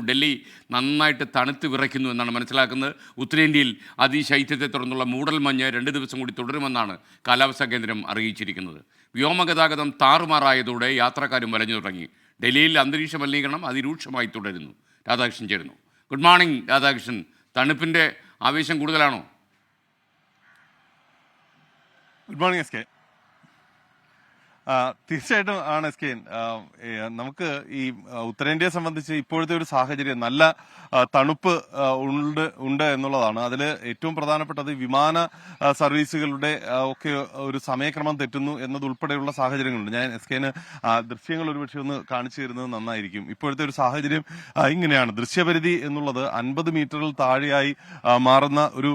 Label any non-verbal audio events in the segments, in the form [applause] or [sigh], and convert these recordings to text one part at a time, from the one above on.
ഡൽഹി നന്നായിട്ട് തണുത്ത് വിറയ്ക്കുന്നു എന്നാണ് മനസ്സിലാക്കുന്നത്. ഉത്തരേന്ത്യയിൽ അതിശൈത്യത്തെ തുടർന്നുള്ള മൂടൽമഞ്ഞ് രണ്ട് ദിവസം കൂടി തുടരുമെന്നാണ് കാലാവസ്ഥാ കേന്ദ്രം അറിയിച്ചിരിക്കുന്നത്. വ്യോമഗതാഗതം താറുമാറായതോടെ യാത്രക്കാരും വലഞ്ഞു തുടങ്ങി. ഡൽഹിയിൽ അന്തരീക്ഷ മലിനീകരണം അതിരൂക്ഷമായി തുടരുന്നു. രാധാകൃഷ്ണൻ ചേരുന്നു. Good morning Radhakrishnan. തണുപ്പിന്റെ ആവേശം കൂടുതലാണോ? Good morning S K. തീർച്ചയായിട്ടും ആണ് എസ് കെ. നമുക്ക് ഈ ഉത്തരേന്ത്യയെ സംബന്ധിച്ച് ഇപ്പോഴത്തെ ഒരു സാഹചര്യം നല്ല തണുപ്പ് ഉണ്ട് ഉണ്ട് എന്നുള്ളതാണ്. അതിൽ ഏറ്റവും പ്രധാനപ്പെട്ടത് വിമാന സർവീസുകളുടെ ഒക്കെ ഒരു സമയക്രമം തെറ്റുന്നു എന്നതുൾപ്പെടെയുള്ള സാഹചര്യങ്ങളുണ്ട്. ഞാൻ എസ് കെന് ദൃശ്യങ്ങൾ ഒരുപക്ഷെ ഒന്ന് കാണിച്ചു തരുന്നത് നന്നായിരിക്കും. ഇപ്പോഴത്തെ ഒരു സാഹചര്യം ഇങ്ങനെയാണ്. ദൃശ്യപരിധി എന്നുള്ളത് അൻപത് മീറ്ററിൽ താഴെയായി മാറുന്ന ഒരു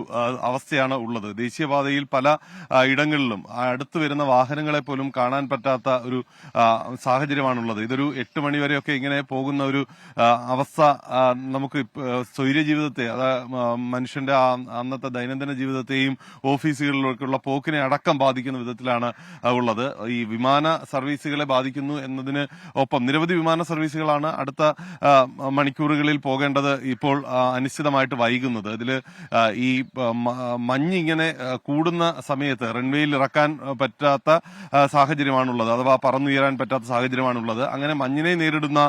അവസ്ഥയാണ് ഉള്ളത്. ദേശീയപാതയിൽ പല ഇടങ്ങളിലും അടുത്ത് വരുന്ന വാഹനങ്ങളെ പോലും കാണാൻ പറ്റാത്ത ഒരു സാഹചര്യമാണുള്ളത്. ഇതൊരു എട്ട് മണി വരെയൊക്കെ ഇങ്ങനെ പോകുന്ന ഒരു അവസ്ഥ നമുക്ക് സ്വൈര്യ ജീവിതത്തെ അത് മനുഷ്യന്റെ അന്നത്തെ ദൈനംദിന ജീവിതത്തെയും ഓഫീസുകളിലേക്കുള്ള പോക്കിനെ അടക്കം ബാധിക്കുന്ന വിധത്തിലാണ് ഉള്ളത്. ഈ വിമാന സർവീസുകളെ ബാധിക്കുന്നു എന്നതിന് ഒപ്പം നിരവധി വിമാന സർവീസുകളാണ് അടുത്ത മണിക്കൂറുകളിൽ പോകേണ്ടത് ഇപ്പോൾ അനിശ്ചിതമായിട്ട് വൈകുന്നത്. ഇതിൽ ഈ ആ, മ- മഞ്ഞ് ഇങ്ങനെ ആ, കൂടുന്ന സമയത്ത് റൺവേയിൽ ഇറക്കാൻ പറ്റാത്ത ആ, സാഹചര്യമാണുള്ളത് അഥവാ പറന്നുയരാൻ പറ്റാത്ത സാഹചര്യമാണുള്ളത്. അങ്ങനെ മഞ്ഞിനെ നേരിടുന്ന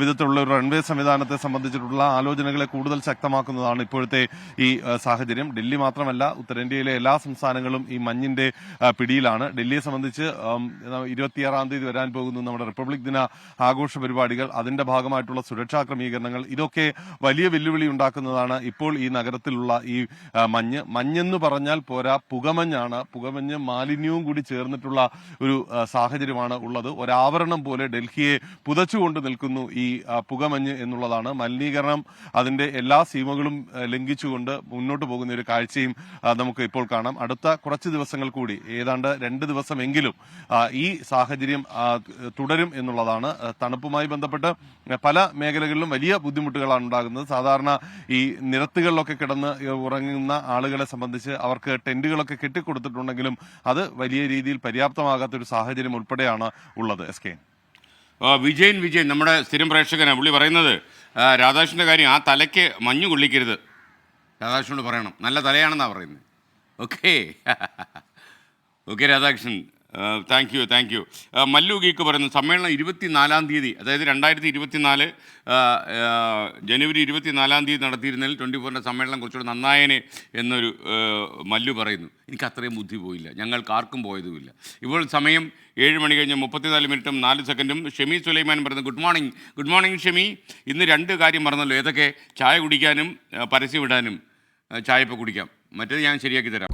വിധത്തിലുള്ള ഒരു റൺവേ സംവിധാനത്തെ സംബന്ധിച്ചിട്ടുള്ള ആലോചനകളെ കൂടുതൽ ശക്തമാക്കുന്നതാണ് ഇപ്പോഴത്തെ ഈ സാഹചര്യം. ഡൽഹി മാത്രമല്ല ഉത്തരേന്ത്യയിലെ എല്ലാ സംസ്ഥാനങ്ങളും ഈ മഞ്ഞിന്റെ പിടിയിലാണ്. ഡൽഹിയെ സംബന്ധിച്ച് ഇരുപത്തിയാറാം തീയതി വരാൻ പോകുന്ന നമ്മുടെ റിപ്പബ്ലിക് ദിന ആഘോഷ പരിപാടികൾ. അതിന്റെ ഭാഗമായിട്ടുള്ള സുരക്ഷാ ക്രമീകരണങ്ങൾ. ഇതൊക്കെ വലിയ വെല്ലുവിളി ഉണ്ടാക്കുന്നതാണ് ഇപ്പോൾ ഈ നഗരത്തിലുള്ള ഈ മഞ്ഞ്. മഞ്ഞെന്ന് പറഞ്ഞാൽ പോരാ പുകമഞ്ഞാണ്. പുകമഞ്ഞ് മാലിന്യവും കൂടി ചേർന്നിട്ടുള്ള ഒരു സാഹചര്യമാണ് ഉള്ളത്. ഒരാവരണം പോലെ ഡൽഹിയെ പുതച്ചുകൊണ്ട് നിൽക്കുന്നു ഈ പുകമഞ്ഞ് എന്നുള്ളതാണ്. മലിനീകരണം അതിന്റെ എല്ലാ സീമകളും ലംഘിച്ചുകൊണ്ട് മുന്നോട്ട് പോകുന്ന ഒരു കാഴ്ചയും നമുക്ക് ഇപ്പോൾ കാണാം. അടുത്ത കുറച്ച് ദിവസങ്ങൾ കൂടി ഏതാണ്ട് രണ്ട് ദിവസമെങ്കിലും ഈ സാഹചര്യം തുടരും എന്നുള്ളതാണ്. തണുപ്പുമായി ബന്ധപ്പെട്ട് പല മേഖലകളിലും വലിയ ബുദ്ധിമുട്ടുകളാണ് ഉണ്ടാകുന്നത്. സാധാരണ ഈ നിരത്തുകളിലൊക്കെ കിടന്ന് ഉറങ്ങുന്ന ആളുകളെ സംബന്ധിച്ച് അവർക്ക് ടെന്റുകളൊക്കെ കെട്ടിക്കൊടുത്തിട്ടുണ്ടെങ്കിലും അത് വലിയ രീതിയിൽ പര്യാപ്തമാകാത്ത ഒരു സാഹചര്യം ഉൾപ്പെടെയാണ് ഉള്ളത് എസ് കെ. വിജയൻ വിജയൻ നമ്മുടെ സ്ഥിരം പ്രേക്ഷകനാണ് പുള്ളി പറയുന്നത് രാധാകൃഷ്ണന്റെ കാര്യം ആ തലയ്ക്ക് മഞ്ഞ് കൊള്ളിക്കരുത്. രാധാകൃഷ്ണനോട് പറയണം. നല്ല തലയാണെന്നാണ് പറയുന്നത്. Okay. [laughs] Okay Radhakrishnan. Thank you thank you Mallu geek പറയുന്നത് സമ്മേളനം ഇരുപത്തിനാലാം തീയതി അതായത് രണ്ടായിരത്തി ഇരുപത്തിനാല് ജനുവരി ഇരുപത്തിനാലാം തീയതി നടത്തിയിരുന്നതിൽ ട്വന്റി ഫോറിന്റെ സമ്മേളനം കുറച്ചുകൂടെ നന്നായനെ എന്നൊരു മല്ലു പറയുന്നു. എനിക്ക് അത്രയും ബുദ്ധി പോയില്ല. ഞങ്ങൾക്ക് ആർക്കും പോയതുമില്ല. ഇപ്പോൾ സമയം ഏഴ് മണി കഴിഞ്ഞ് മുപ്പത്തിനാല് മിനിറ്റും നാല് സെക്കൻഡും. ഷെമി സുലൈമാൻ പറയുന്നത് good morning good morning Shemi. ഇന്ന് രണ്ട് കാര്യം പറഞ്ഞല്ലോ ഏതൊക്കെ? ചായ കുടിക്കാനും ആ, പരസ്യം ഇടാനും ആ, ചായ ഇപ്പോൾ കുടിക്കാം. മറ്റേത് ഞാൻ ശരിയാക്കി തരാം.